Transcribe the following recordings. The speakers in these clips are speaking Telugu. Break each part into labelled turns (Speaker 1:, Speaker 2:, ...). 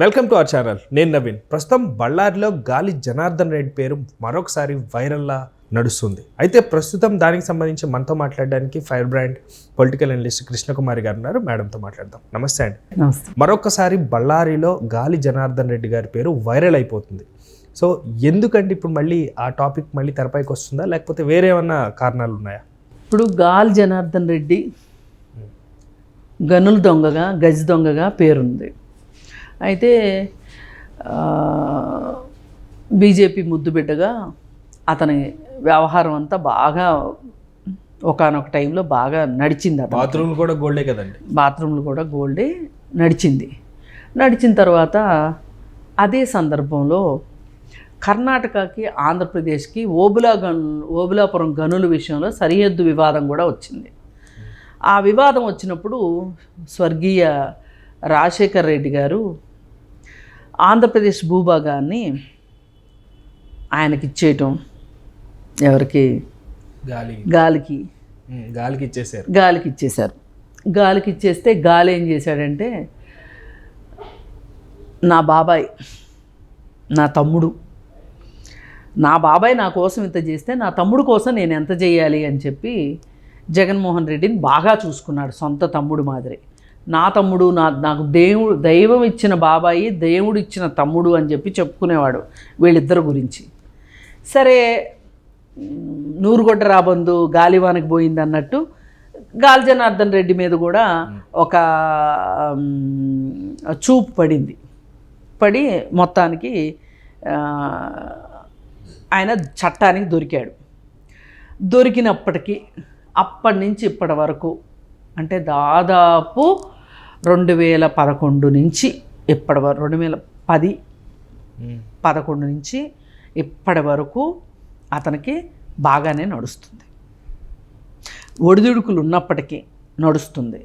Speaker 1: వెల్కమ్ టు అవర్ ఛానల్ నేను నవీన్. ప్రస్తుతం బళ్ళారిలో గాలి జనార్దన్ రెడ్డి పేరు మరొకసారి వైరల్లా నడుస్తుంది. అయితే ప్రస్తుతం దానికి సంబంధించి మనతో మాట్లాడడానికి fire brand political analyst Krishnakumari garu ఉన్నారు. మేడంతో మాట్లాడదాం. నమస్తే అండి. మరొకసారి బళ్ళారిలో గాలి జనార్దన్ రెడ్డి గారి పేరు వైరల్ అయిపోతుంది. సో ఎందుకంటే ఇప్పుడు మళ్ళీ ఆ టాపిక్ మళ్ళీ తెరపైకి వస్తుందా? లేకపోతే వేరే ఏమన్నా కారణాలు ఉన్నాయా?
Speaker 2: ఇప్పుడు గాల్ జనార్దన్ రెడ్డి గనుల దొంగగా గజ దొంగగా పేరుంది. అయితే బీజేపీ ముద్దుబిడ్డగా అతని వ్యవహారం అంతా బాగా ఒకానొక టైంలో బాగా నడిచింది అతను
Speaker 1: బాత్రూమ్ కూడా గోల్డే కదండి.
Speaker 2: బాత్రూమ్లు కూడా గోల్డే నడిచింది. నడిచిన తర్వాత అదే సందర్భంలో కర్ణాటకకి ఆంధ్రప్రదేశ్కి ఓబులా గన్ ఓబులాపురం గనుల విషయంలో సరిహద్దు వివాదం కూడా వచ్చింది. ఆ వివాదం వచ్చినప్పుడు స్వర్గీయ రాజశేఖర్ రెడ్డి గారు ఆంధ్రప్రదేశ్ భూభాగాన్ని ఆయనకి ఇచ్చేయటం ఎవరికి?
Speaker 1: గాలి
Speaker 2: గాలికి.
Speaker 1: గాలికి ఇచ్చేసారు
Speaker 2: గాలికి ఇచ్చేశారు. గాలికి ఇచ్చేస్తే గాలి ఏం చేశాడంటే నా బాబాయ్ నా తమ్ముడు నా బాబాయ్ నా కోసం ఇంత చేస్తే నా తమ్ముడు కోసం నేను ఎంత చేయాలి అని చెప్పి జగన్మోహన్ రెడ్డిని బాగా చూసుకున్నాడు సొంత తమ్ముడు మాదిరి. నా తమ్ముడు నా నాకు దేవుడు దైవం ఇచ్చిన బాబాయి దేవుడు ఇచ్చిన తమ్ముడు అని చెప్పి చెప్పుకునేవాడు వీళ్ళిద్దరి గురించి. సరే నూరుగొడ్డ రాబందు గాలివానకి పోయింది అన్నట్టు గాలి జనార్దన్ రెడ్డి మీద కూడా ఒక చూపు పడింది. పడి మొత్తానికి ఆయన చట్టానికి దొరికాడు. దొరికినప్పటికీ అప్పటి నుంచి ఇప్పటి వరకు అంటే దాదాపు రెండు వేల పదకొండు నుంచి ఇప్పటి వరకు రెండు వేల పది పదకొండు నుంచి ఇప్పటి వరకు అతనికి బాగానే నడుస్తుంది. ఒడిదుడుకులు ఉన్నప్పటికీ నడుస్తుంది.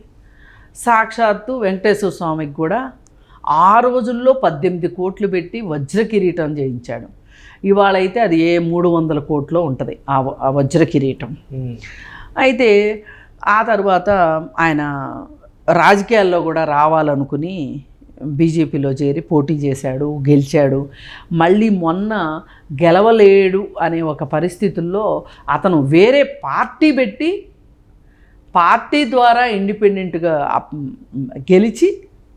Speaker 2: సాక్షాత్తు వెంకటేశ్వర స్వామికి కూడా ఆ రోజుల్లో పద్దెనిమిది కోట్లు పెట్టి వజ్ర కిరీటం చేయించాడు. ఇవాళ అయితే అది ఏ మూడు వందల కోట్లో ఉంటుంది ఆ వజ్ర కిరీటం. అయితే ఆ తర్వాత ఆయన రాజకీయాల్లో కూడా రావాలనుకుని బీజేపీలో చేరి పోటీ చేశాడు గెలిచాడు. మళ్ళీ మొన్న గెలవలేడు అనే ఒక పరిస్థితుల్లో అతను వేరే పార్టీ పెట్టి పార్టీ ద్వారా ఇండిపెండెంట్గా గెలిచి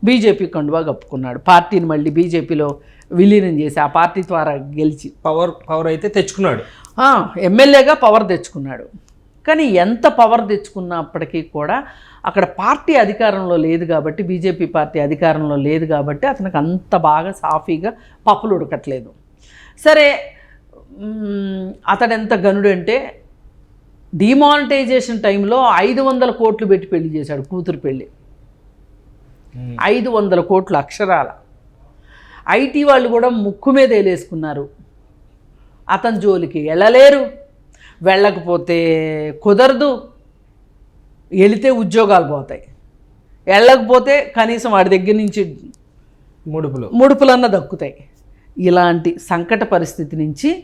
Speaker 2: బీజేపీ కండువా కప్పుకున్నాడు. పార్టీని మళ్ళీ బీజేపీలో విలీనం చేసి ఆ పార్టీ ద్వారా గెలిచి
Speaker 1: పవర్ పవర్ అయితే తెచ్చుకున్నాడు.
Speaker 2: ఎమ్మెల్యేగా పవర్ తెచ్చుకున్నాడు. కానీ ఎంత పవర్ తెచ్చుకున్నప్పటికీ కూడా అక్కడ పార్టీ అధికారంలో లేదు కాబట్టి బీజేపీ పార్టీ అధికారంలో లేదు కాబట్టి అతనికి అంత బాగా సాఫీగా పప్పులు ఉడకట్లేదు. సరే అతడెంత గనుడు అంటే డిమానిటైజేషన్ టైంలో ఐదు వందల కోట్లు పెట్టి పెళ్ళి చేశాడు కూతురు పెళ్ళి ఐదు వందల కోట్లు అక్షరాల. ఐటీ వాళ్ళు కూడా ముక్కు మీద వేలేసుకున్నారు అతని జోలికి వెళ్ళలేరు. వెళ్ళకపోతే కుదరదు. వెళితే ఉద్యోగాలు పోతాయి. వెళ్ళకపోతే కనీసం వాడి దగ్గర నుంచి
Speaker 1: ముడుపులు.
Speaker 2: ముడుపులన్న దక్కుతాయి. ఇలాంటి సంకట పరిస్థితి నుంచి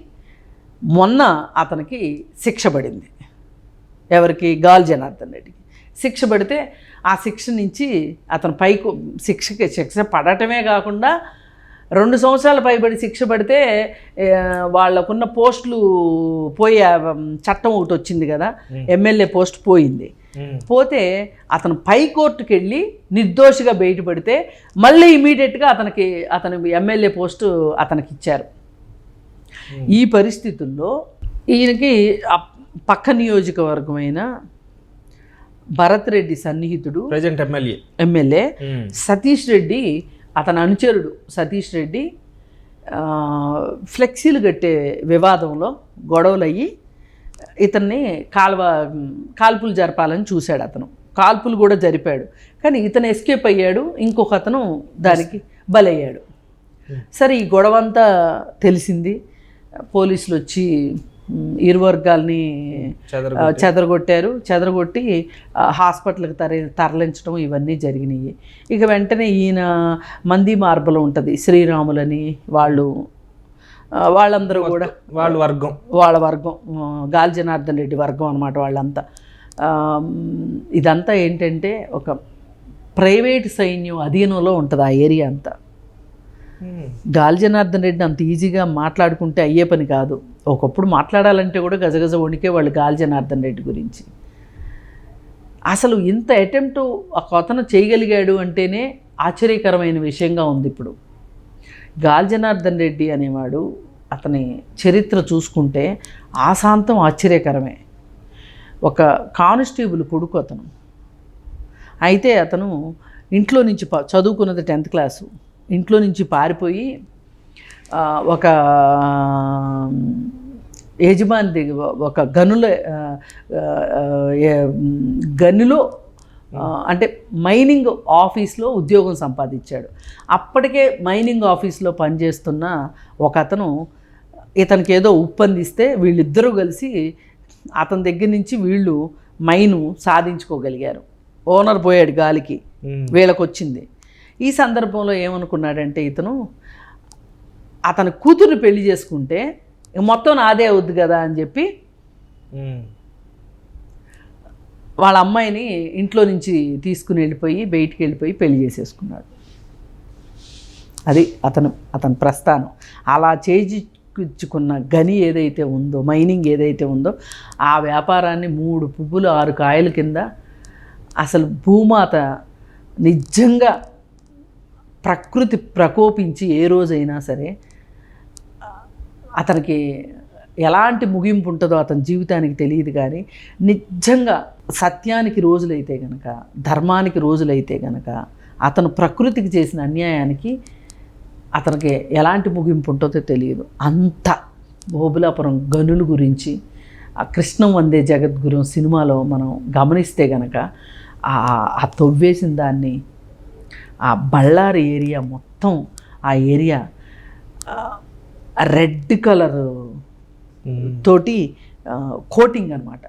Speaker 2: మొన్న అతనికి శిక్ష పడింది. ఎవరికి? గాల్ జనార్దన్ రెడ్డికి. శిక్ష పడితే ఆ శిక్ష నుంచి అతను పైకి శిక్షకి శిక్ష పడటమే కాకుండా రెండు సంవత్సరాల పైబడి శిక్ష పడితే వాళ్ళకున్న పోస్టులు పోయే చట్టం ఒకటి వచ్చింది కదా ఎమ్మెల్యే పోస్ట్ పోయింది. పోతే అతను పై కోర్టుకి వెళ్ళి నిర్దోషిగా బయటపడితే మళ్ళీ ఇమీడియట్గా అతనికి అతని ఎమ్మెల్యే పోస్టు అతనికి ఇచ్చారు. ఈ పరిస్థితుల్లో ఈయనకి పక్క నియోజకవర్గమైన భరత్ రెడ్డి సన్నిహితుడు
Speaker 1: present MLA.
Speaker 2: MLA Satish Reddy అతని అనుచరుడు సతీష్ రెడ్డి ఫ్లెక్సీలు కట్టే వివాదంలో గొడవలయ్యి ఇతన్ని కాల్వ కాల్పులు జరపాలని చూశాడు అతను. కాల్పులు కూడా జరిపాడు. కానీ ఇతను ఎస్కేప్ అయ్యాడు ఇంకొక అతను దానికి బలయ్యాడు. సరే ఈ గొడవ అంతా తెలిసింది. పోలీసులు వచ్చి ఇరు వర్గాల్ని చెదరగొట్టారు. చెదరగొట్టి హాస్పిటల్కి తర తరలించడం ఇవన్నీ జరిగినాయి. ఇక వెంటనే ఈయన మంది మార్బలు ఉంటుంది. శ్రీరాములని వాళ్ళు వాళ్ళందరూ కూడా
Speaker 1: వాళ్ళ వర్గం.
Speaker 2: వాళ్ళ వర్గం గాలి జనార్దన్ రెడ్డి వర్గం అనమాట వాళ్ళంతా. ఇదంతా ఏంటంటే ఒక ప్రైవేట్ సైన్యం అధీనంలో ఉంటుంది ఆ ఏరియా అంతా. గాలి జనార్దన్ రెడ్డి అంత ఈజీగా మాట్లాడుకుంటే అయ్యే పని కాదు. ఒకప్పుడు మాట్లాడాలంటే కూడా గజగజ వణికే వాళ్ళు గాలి జనార్దన్ రెడ్డి గురించి. అసలు ఇంత అటెంప్ట్ ఒక అతను చేయగలిగాడు అంటేనే ఆశ్చర్యకరమైన విషయంగా ఉంది ఇప్పుడు. గాలి జనార్దన్ రెడ్డి అనేవాడు అతని చరిత్ర చూసుకుంటే ఆశాంతం ఆశ్చర్యకరమే. ఒక కానిస్టేబుల్ కొడుకు అతను. అయితే అతను ఇంట్లో నుంచి ప- చదువుకున్నది టెన్త్ క్లాసు. ఇంట్లో నుంచి పారిపోయి ఒక యజమాని ఒక గనుల గనిలో అంటే మైనింగ్ ఆఫీస్లో ఉద్యోగం సంపాదించాడు. అప్పటికే మైనింగ్ ఆఫీస్లో పనిచేస్తున్న ఒక అతను ఇతనికి ఏదో ఉప్పందిస్తే వీళ్ళిద్దరూ కలిసి అతని దగ్గర నుంచి వీళ్ళు మైను సాధించుకోగలిగారు. ఓనర్ పోయాడు గాలికి. వీళ్ళకి వచ్చింది ఈ సందర్భంలో ఏమనుకున్నాడంటే ఇతను అతని కూతుర్ని పెళ్ళి చేసుకుంటే మొత్తం నాదే అవుద్ది కదా అని చెప్పి వాళ్ళ అమ్మాయిని ఇంట్లో నుంచి తీసుకుని వెళ్ళిపోయి బయటికి వెళ్ళిపోయి పెళ్ళి చేసేసుకున్నాడు. అది అతను అతని ప్రస్థానం. అలా చేజిచ్చుకున్న గని ఏదైతే ఉందో మైనింగ్ ఏదైతే ఉందో ఆ వ్యాపారాన్ని మూడు పువ్వులు ఆరు కాయల కింద అసలు భూమాత నిజంగా ప్రకృతి ప్రకోపించి ఏ రోజైనా సరే అతనికి ఎలాంటి ముగింపు ఉంటుందో అతని జీవితానికి తెలియదు కానీ నిజంగా సత్యానికి రోజులైతే గనక ధర్మానికి రోజులైతే గనక అతను ప్రకృతికి చేసిన అన్యాయానికి అతనికి ఎలాంటి ముగింపు ఉంటుందో తెలియదు. అంత బోబులాపురం గనుల గురించి ఆ కృష్ణం వందే జగద్గురు సినిమాలో మనం గమనిస్తే గనక ఆ ఆ తవ్వేసిన దాన్ని ఆ బళ్ళారి ఏరియా మొత్తం ఆ ఏరియా రెడ్ కలర్ తోటి కోటింగ్ అనమాట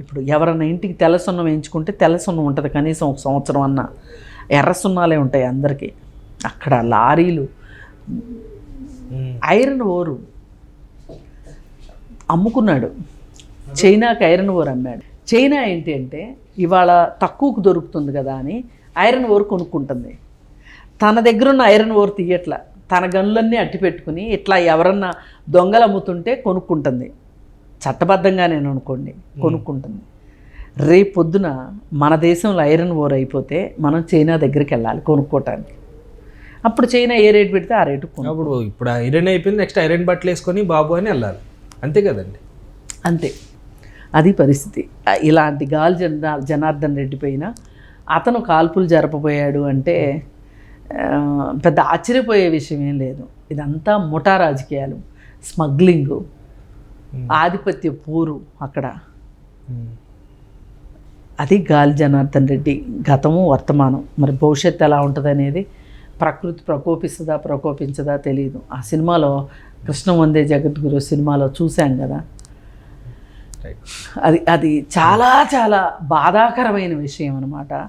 Speaker 2: ఇప్పుడు ఎవరైనా ఇంటికి తెల్ల సున్నం వేయించుకుంటే తెల్ల సున్నం ఉంటుంది కనీసం ఒక సంవత్సరం అన్న. ఎర్ర సున్నాలే ఉంటాయి అందరికీ. అక్కడ లారీలు ఐరన్ ఓరు అమ్ముకున్నాడు. చైనాకి ఐరన్ ఓర్ అమ్మాడు. చైనా ఏంటి అంటే ఇవాళ తక్కువకు దొరుకుతుంది కదా అని ఐరన్ ఓర్ కొనుక్కుంటుంది. తన దగ్గర ఉన్న ఐరన్ ఓర్ తీయట్లా. తన గనులన్నీ అట్టి పెట్టుకుని ఇట్లా ఎవరన్నా దొంగలు అమ్ముతుంటే కొనుక్కుంటుంది. చట్టబద్ధంగా నేను అనుకోండి కొనుక్కుంటుంది. రేపు పొద్దున మన దేశంలో ఐరన్ ఓర్ అయిపోతే మనం చైనా దగ్గరికి వెళ్ళాలి కొనుక్కోవటానికి అప్పుడు చైనా ఏ రేటు పెడితే ఆ రేటు కొను
Speaker 1: అప్పుడు ఇప్పుడు ఐరన్ అయిపోయింది నెక్స్ట్ ఐరన్ బట్టలు వేసుకొని బాబు అని వెళ్ళాలి. అంతే కదండి.
Speaker 2: అంతే. అది పరిస్థితి. ఇలాంటి గాలి జన జనార్దన్ రెడ్డి పైన అతను కాల్పులు జరపబోయాడు అంటే పెద్ద ఆశ్చర్యపోయే విషయం ఏం లేదు. ఇదంతా ముఠా రాజకీయాలు. స్మగ్లింగు. ఆధిపత్య పోరు అక్కడ. అది గాలి జనార్దన్ రెడ్డి గతము వర్తమానం. మరి భవిష్యత్తు ఎలా ఉంటుంది అనేది ప్రకృతి ప్రకోపిస్తుందా ప్రకోపించదా తెలియదు ఆ సినిమాలో కృష్ణ వందే జగద్గురు సినిమాలో చూశాం కదా. అది అది చాలా చాలా బాధాకరమైన విషయం అనమాట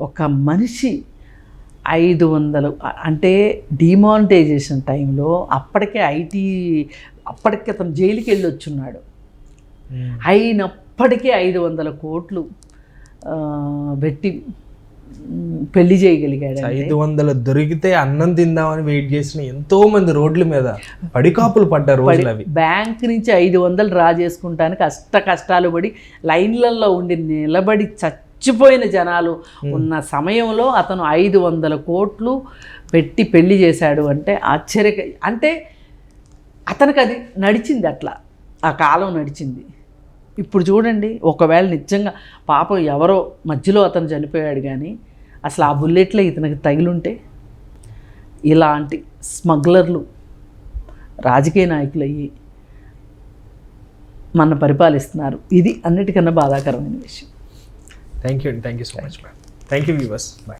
Speaker 2: ఒక మనిషి ఐదు వందలు. అంటే డిమానిటైజేషన్ టైంలో అప్పటికే ఐటీ అప్పటికే అతను జైలుకి వెళ్ళి వచ్చున్నాడు అయినప్పటికీ ఐదు వందల కోట్లు పెట్టి పెళ్ళి చేయగలిగాడు
Speaker 1: ఐదు వందలు దొరికితే అన్నం తిందామని వెయిట్ చేసిన ఎంతో మంది రోడ్ల మీద పడికాపులు పడ్డ రోజులు అవి.
Speaker 2: బ్యాంక్ నుంచి ఐదు వందలు డ్రా చేసుకుంటానికి కష్ట కష్టాలు పడి లైన్లలో ఉండి నిలబడి చచ్చిపోయిన జనాలు ఉన్న సమయంలో అతను ఐదు వందల కోట్లు పెట్టి పెళ్ళి చేశాడు అంటే ఆశ్చర్య అంటే అతనికి అది నడిచింది అట్లా. ఆ కాలం నడిచింది. ఇప్పుడు చూడండి ఒకవేళ నిజంగా పాపం ఎవరో మధ్యలో అతను చనిపోయాడు కానీ అసలు ఆ బుల్లెట్లే ఇతనికి తగిలుంటే ఇలాంటి స్మగ్లర్లు రాజకీయ నాయకులు అయ్యి మన పరిపాలిస్తున్నారు. ఇది అన్నిటికన్నా బాధాకరమైన విషయం.
Speaker 1: Thank you. Thank you so thank much, man. Thank you, viewers. Bye.